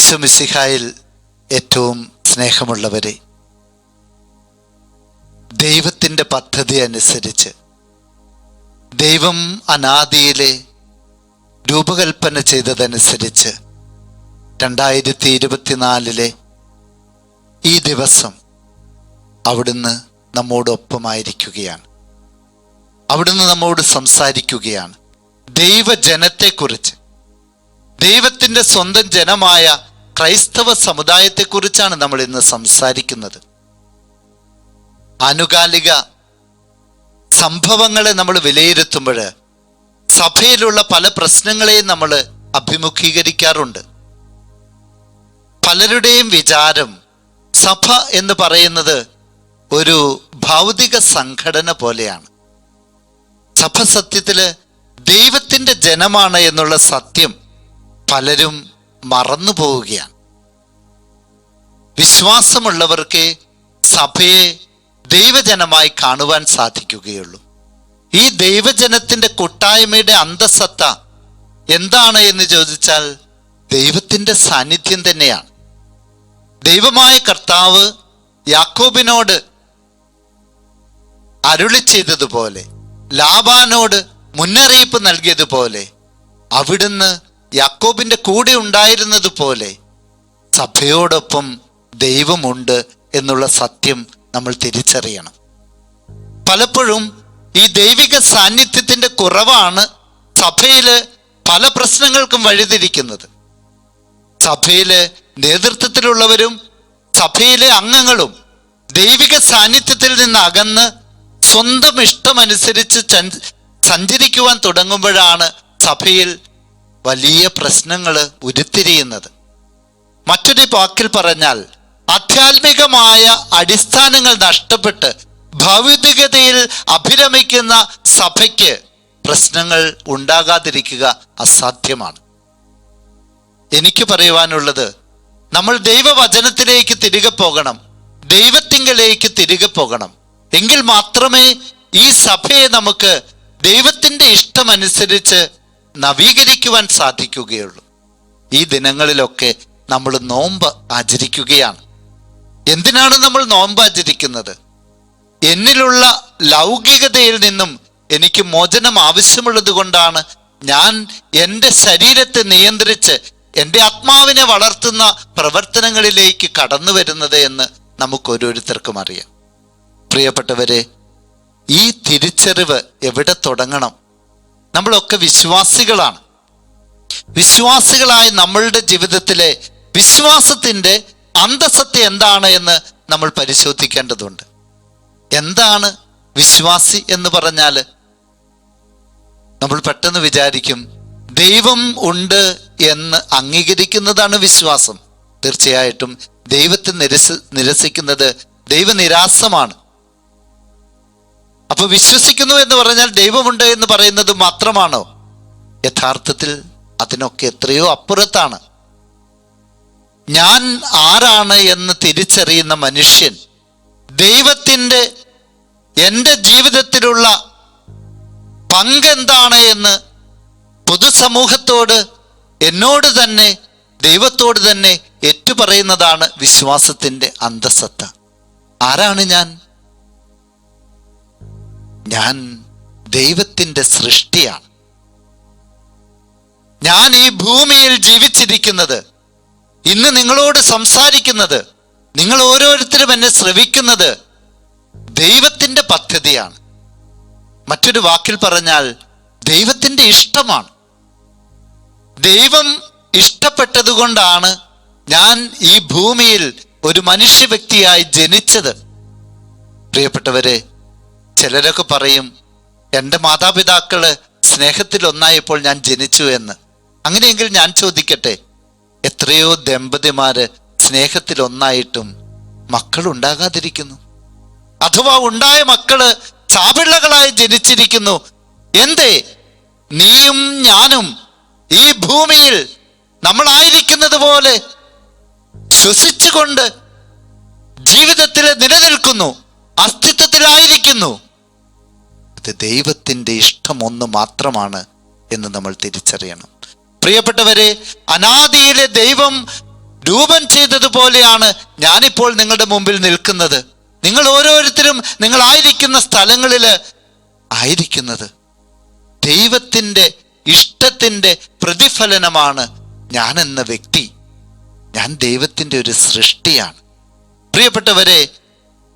ഈശോ മിശിഹായിൽ ഏറ്റവും സ്നേഹമുള്ളവരെ ദൈവത്തിന്റെ പദ്ധതി അനുസരിച്ച് ദൈവം അനാദിയിലെ രൂപകൽപ്പന ചെയ്തതനുസരിച്ച് രണ്ടായിരത്തി ഇരുപത്തിനാലിലെ ഈ ദിവസം അവിടുന്ന് നമ്മോടൊപ്പമായിരിക്കുകയാണ്. അവിടുന്ന് നമ്മോട് സംസാരിക്കുകയാണ്. ദൈവജനത്തെക്കുറിച്ച് ദൈവത്തിന്റെ സ്വന്തം ജനമായ ക്രൈസ്തവ സമുദായത്തെക്കുറിച്ചാണ് നമ്മൾ ഇന്ന് സംസാരിക്കുന്നത്. ആനുകാലിക സംഭവങ്ങളെ നമ്മൾ വിലയിരുത്തുമ്പോൾ സഭയിലുള്ള പല പ്രശ്നങ്ങളെയും നമ്മൾ അഭിമുഖീകരിക്കാറുണ്ട്. പലരുടെയും വിചാരം സഭ എന്ന് പറയുന്നത് ഒരു ഭൗതിക സംഘടന പോലെയാണ്. സഭ സത്യത്തിൽ ദൈവത്തിന്റെ ജനമാണ് എന്നുള്ള സത്യം പലരും മറന്നു പോവുകയാണ് വിശ്വാസമുള്ളവർക്ക് സഭയെ ദൈവജനമായി കാണുവാൻ സാധിക്കുകയുള്ളൂ. ഈ ദൈവജനത്തിന്റെ കൂട്ടായ്മയുടെ അന്തസത്ത എന്താണ് എന്ന് ചോദിച്ചാൽ ദൈവത്തിന്റെ സാന്നിധ്യം തന്നെയാണ്. ദൈവമായ കർത്താവ് യാക്കോബിനോട് അരുളി ചെയ്തതുപോലെ ലാബാനോട് മുന്നറിയിപ്പ് നൽകിയതുപോലെ അവിടുന്ന് യാക്കോബിന്റെ കൂടെ ഉണ്ടായിരുന്നത് പോലെ സഭയോടൊപ്പം ദൈവമുണ്ട് എന്നുള്ള സത്യം നമ്മൾ തിരിച്ചറിയണം. പലപ്പോഴും ഈ ദൈവിക സാന്നിധ്യത്തിന്റെ കുറവാണ് സഭയിൽ പല പ്രശ്നങ്ങൾക്കും വഴിതിരിക്കുന്നത്. സഭയിലെ നേതൃത്വത്തിലുള്ളവരും സഭയിലെ അംഗങ്ങളും ദൈവിക സാന്നിധ്യത്തിൽ നിന്ന് അകന്ന് സ്വന്തം ഇഷ്ടമനുസരിച്ച് സഞ്ചരിക്കുവാൻ തുടങ്ങുമ്പോഴാണ് സഭയിൽ വലിയ പ്രശ്നങ്ങൾ ഉരുത്തിരിയുന്നത്. മറ്റൊരു വാക്കിൽ പറഞ്ഞാൽ ആധ്യാത്മികമായ അടിസ്ഥാനങ്ങൾ നഷ്ടപ്പെട്ട് ഭൗതികതയിൽ അഭിരമിക്കുന്ന സഭയ്ക്ക് പ്രശ്നങ്ങൾ ഉണ്ടാകാതിരിക്കുക അസാധ്യമാണ്. എനിക്ക് പറയുവാനുള്ളത് നമ്മൾ ദൈവവചനത്തിലേക്ക് തിരികെ പോകണം ദൈവത്തിങ്കലേക്ക് തിരികെ പോകണം. എങ്കിൽ മാത്രമേ ഈ സഭയെ നമുക്ക് ദൈവത്തിന്റെ ഇഷ്ടമനുസരിച്ച് നവീകരിക്കുവാൻ സാധിക്കുകയുള്ളൂ. ഈ ദിനങ്ങളിലൊക്കെ നമ്മൾ നോമ്പ് ആചരിക്കുകയാണ്. എന്തിനാണ് നമ്മൾ നോമ്പ് ആചരിക്കുന്നത്? എന്നിലുള്ള ലൗകികതയിൽ നിന്നും എനിക്ക് മോചനം ആവശ്യമുള്ളത് കൊണ്ടാണ് ഞാൻ എന്റെ ശരീരത്തെ നിയന്ത്രിച്ച് എന്റെ ആത്മാവിനെ വളർത്തുന്ന പ്രവർത്തനങ്ങളിലേക്ക് കടന്നു വരുന്നത് എന്ന് നമുക്ക് ഓരോരുത്തർക്കും അറിയാം. പ്രിയപ്പെട്ടവരെ ഈ തിരിച്ചറിവ് എവിടെ തുടങ്ങണം? നമ്മളൊക്കെ വിശ്വാസികളാണ്. വിശ്വാസികളായ നമ്മളുടെ ജീവിതത്തിലെ വിശ്വാസത്തിന്റെ അന്തസത്ത എന്താണ് എന്ന് നമ്മൾ പരിശോധിക്കേണ്ടതുണ്ട്. എന്താണ് വിശ്വാസി എന്ന് പറഞ്ഞാൽ നമ്മൾ പെട്ടെന്ന് വിചാരിക്കും ദൈവം ഉണ്ട് എന്ന് അംഗീകരിക്കുന്നതാണ് വിശ്വാസം. തീർച്ചയായിട്ടും ദൈവത്തെ നിരസ നിരസിക്കുന്നത് ദൈവനിരാസമാണ്. അപ്പൊ വിശ്വസിക്കുന്നു എന്ന് പറഞ്ഞാൽ ദൈവമുണ്ട് എന്ന് പറയുന്നത് മാത്രമാണോ? യഥാർത്ഥത്തിൽ അതിനൊക്കെ എത്രയോ അപ്പുറത്താണ്. ഞാൻ ആരാണ് എന്ന് തിരിച്ചറിയുന്ന മനുഷ്യൻ ദൈവത്തിന്റെ എന്റെ ജീവിതത്തിലുള്ള പങ്കെന്താണ് എന്ന് പൊതുസമൂഹത്തോട് എന്നോട് തന്നെ ദൈവത്തോട് തന്നെ ഏറ്റുപറയുന്നതാണ് വിശ്വാസത്തിന്റെ അന്തസത്ത. ആരാണ് ഞാൻ? ഞാൻ ദൈവത്തിന്റെ സൃഷ്ടിയാണ്. ഞാൻ ഈ ഭൂമിയിൽ ജീവിച്ചിരിക്കുന്നത് ഇന്ന് നിങ്ങളോട് സംസാരിക്കുന്നത് നിങ്ങൾ ഓരോരുത്തരും എന്നെ ശ്രവിക്കുന്നത് ദൈവത്തിന്റെ പദ്ധതിയാണ്. മറ്റൊരു വാക്കിൽ പറഞ്ഞാൽ ദൈവത്തിന്റെ ഇഷ്ടമാണ്. ദൈവം ഇഷ്ടപ്പെട്ടതുകൊണ്ടാണ് ഞാൻ ഈ ഭൂമിയിൽ ഒരു മനുഷ്യ വ്യക്തിയായി ജനിച്ചത്. പ്രിയപ്പെട്ടവരെ ചിലരൊക്കെ പറയും എന്റെ മാതാപിതാക്കൾ സ്നേഹത്തിൽ ഒന്നായപ്പോൾ ഞാൻ ജനിച്ചു എന്ന്. അങ്ങനെയെങ്കിൽ ഞാൻ ചോദിക്കട്ടെ എത്രയോ ദമ്പതിമാര് സ്നേഹത്തിൽ ഒന്നായിട്ടും മക്കൾ ഉണ്ടാകാതിരിക്കുന്നു. അഥവാ ഉണ്ടായ മക്കൾ ചാപിള്ളകളായി ജനിച്ചിരിക്കുന്നു. എന്തേ? നീയും ഞാനും ഈ ഭൂമിയിൽ നമ്മളായിരിക്കുന്നത് പോലെ ശ്വസിച്ചുകൊണ്ട് ജീവിതത്തിൽ നിലനിൽക്കുന്നു. ദൈവത്തിന്റെ ഇഷ്ടം ഒന്ന് മാത്രമാണ് എന്ന് നമ്മൾ തിരിച്ചറിയണം. പ്രിയപ്പെട്ടവരെ അനാദിയിലെ ദൈവം രൂപം ചെയ്തതുപോലെയാണ് ഞാനിപ്പോൾ നിങ്ങളുടെ മുമ്പിൽ നിൽക്കുന്നത്. നിങ്ങൾ ഓരോരുത്തരും നിങ്ങളായിരിക്കുന്ന സ്ഥലങ്ങളിൽ ആയിരിക്കുന്നത്. ദൈവത്തിന്റെ ഇഷ്ടത്തിന്റെ പ്രതിഫലനമാണ് ഞാൻ എന്ന വ്യക്തി. ഞാൻ ദൈവത്തിന്റെ ഒരു സൃഷ്ടിയാണ്. പ്രിയപ്പെട്ടവരെ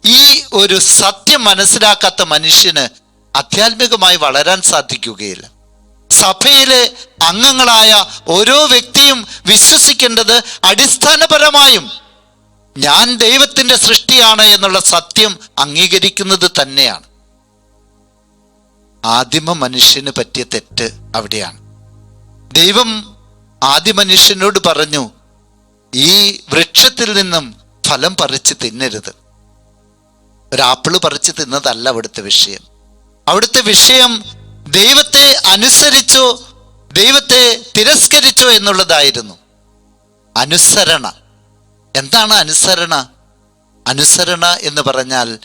ഈ ഒരു സത്യം മനസ്സിലാക്കാത്ത മനുഷ്യന് ആധ്യാത്മികമായി വളരാൻ സാധിക്കുകയില്ല. സഭയിലെ അംഗങ്ങളായ ഓരോ വ്യക്തിയും വിശ്വസിക്കേണ്ടത് അടിസ്ഥാനപരമായും ഞാൻ ദൈവത്തിന്റെ സൃഷ്ടിയാണ് എന്നുള്ള സത്യം അംഗീകരിക്കുന്നത് തന്നെയാണ്. ആദിമ മനുഷ്യന് പറ്റിയ തെറ്റ് അവിടെയാണ്. ദൈവം ആദ്യ മനുഷ്യനോട് പറഞ്ഞു ഈ വൃക്ഷത്തിൽ നിന്നും ഫലം പറിച്ച് തിന്നരുത്. ഒരാപ്പിൾ പറിച്ച് തിന്നതല്ല അവിടുത്തെ വിഷയം. അവിടുത്തെ വിഷയം ദൈവത്തെ അനുസരിച്ചോ ദൈവത്തെ തിരസ്കരിച്ചോ എന്നുള്ളതായിരുന്നു. അനുസരണ. എന്താണ് അനുസരണ? അനുസരണ എന്ന് പറഞ്ഞാൽ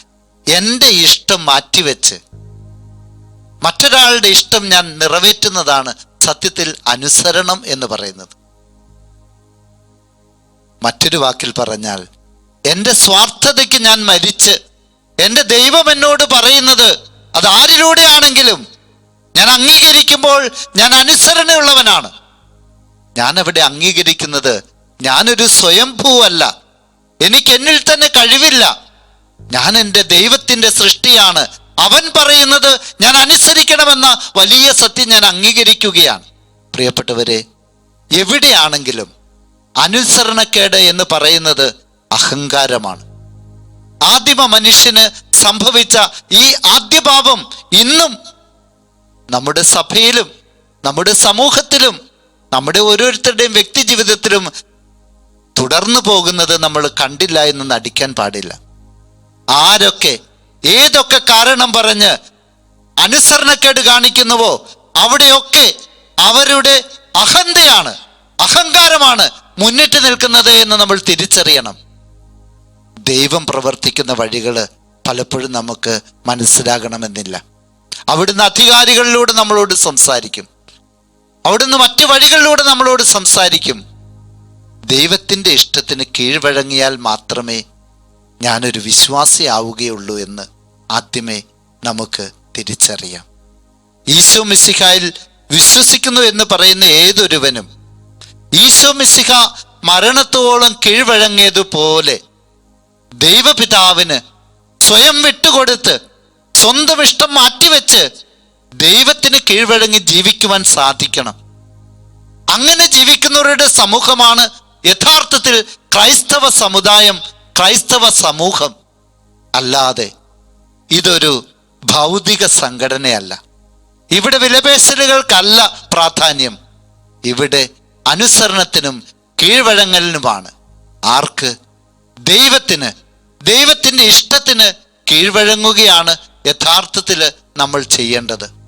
എന്റെ ഇഷ്ടം മാറ്റിവെച്ച് മറ്റൊരാളുടെ ഇഷ്ടം ഞാൻ നിറവേറ്റുന്നതാണ് സത്യത്തിൽ അനുസരണം എന്ന് പറയുന്നത്. മറ്റൊരു വാക്കിൽ പറഞ്ഞാൽ എന്റെ സ്വാർത്ഥതയ്ക്ക് ഞാൻ മരിച്ച് എന്റെ ദൈവം എന്നോട് പറയുന്നത് അത് ആരിലൂടെയാണെങ്കിലും ഞാൻ അംഗീകരിക്കുമ്പോൾ ഞാൻ അനുസരണയുള്ളവനാണ്. ഞാൻ അവിടെ അംഗീകരിക്കുന്നത് ഞാനൊരു സ്വയംഭൂവല്ല. എനിക്ക് എന്നിൽ തന്നെ കഴിവില്ല. ഞാൻ എന്റെ ദൈവത്തിന്റെ സൃഷ്ടിയാണ്. അവൻ പറയുന്നത് ഞാൻ അനുസരിക്കണമെന്ന വലിയ സത്യം ഞാൻ അംഗീകരിക്കുകയാണ്. പ്രിയപ്പെട്ടവരെ എവിടെയാണെങ്കിലും അനുസരണക്കേട് എന്ന് പറയുന്നത് അഹങ്കാരമാണ്. ആദിമ മനുഷ്യന് സംഭവിച്ച ഈ ആദ്യപാപം ഇന്നും നമ്മുടെ സഭയിലും നമ്മുടെ സമൂഹത്തിലും നമ്മുടെ ഓരോരുത്തരുടെയും വ്യക്തി ജീവിതത്തിലും തുടർന്നു പോകുന്നത് നമ്മൾ കണ്ടില്ല എന്ന് നടിക്കാൻ പാടില്ല. ആരൊക്കെ ഏതൊക്കെ കാരണം പറഞ്ഞ് അനുസരണക്കേട് കാണിക്കുന്നുവോ അവിടെയൊക്കെ അവരുടെ അഹന്തയാണ് അഹങ്കാരമാണ് മുന്നിട്ട് നിൽക്കുന്നത് എന്ന് നമ്മൾ തിരിച്ചറിയണം. ദൈവം പ്രവർത്തിക്കുന്ന വഴികൾ പലപ്പോഴും നമുക്ക് മനസ്സിലാകണമെന്നില്ല. അവിടുന്ന് അധികാരികളിലൂടെ നമ്മളോട് സംസാരിക്കും. അവിടുന്ന് മറ്റു വഴികളിലൂടെ നമ്മളോട് സംസാരിക്കും. ദൈവത്തിന്റെ ഇഷ്ടത്തിന് കീഴ്വഴങ്ങിയാൽ മാത്രമേ ഞാനൊരു വിശ്വാസിയാവുകയുള്ളൂ എന്ന് ആദ്യമേ നമുക്ക് തിരിച്ചറിയാം. ഈശോ മിശിഹായിൽ വിശ്വസിക്കുന്നു എന്ന് പറയുന്ന ഏതൊരുവനും ഈശോ മിശിഹ മരണത്തോളം കീഴ്വഴങ്ങിയതുപോലെ ദൈവപിതാവിന് സ്വയം വിട്ടുകൊടുത്ത് സ്വന്തം ഇഷ്ടം മാറ്റിവെച്ച് ദൈവത്തിന് കീഴ്വഴങ്ങി ജീവിക്കുവാൻ സാധിക്കണം. അങ്ങനെ ജീവിക്കുന്നവരുടെ സമൂഹമാണ് യഥാർത്ഥത്തിൽ ക്രൈസ്തവ സമുദായം ക്രൈസ്തവ സമൂഹം. അല്ലാതെ ഇതൊരു ഭൗതിക സംഘടനയല്ല. ഇവിടെ വിലപേശലുകൾക്കല്ല പ്രാധാന്യം. ഇവിടെ അനുസരണത്തിനും കീഴ്വഴങ്ങലിനുമാണ്. ആർക്ക്? ദൈവത്തിന് ദൈവത്തിന്റെ ഇഷ്ടത്തിന് കീഴ്വഴങ്ങുകയാണ് യഥാർത്ഥത്തിൽ നമ്മൾ ചെയ്യേണ്ടത്.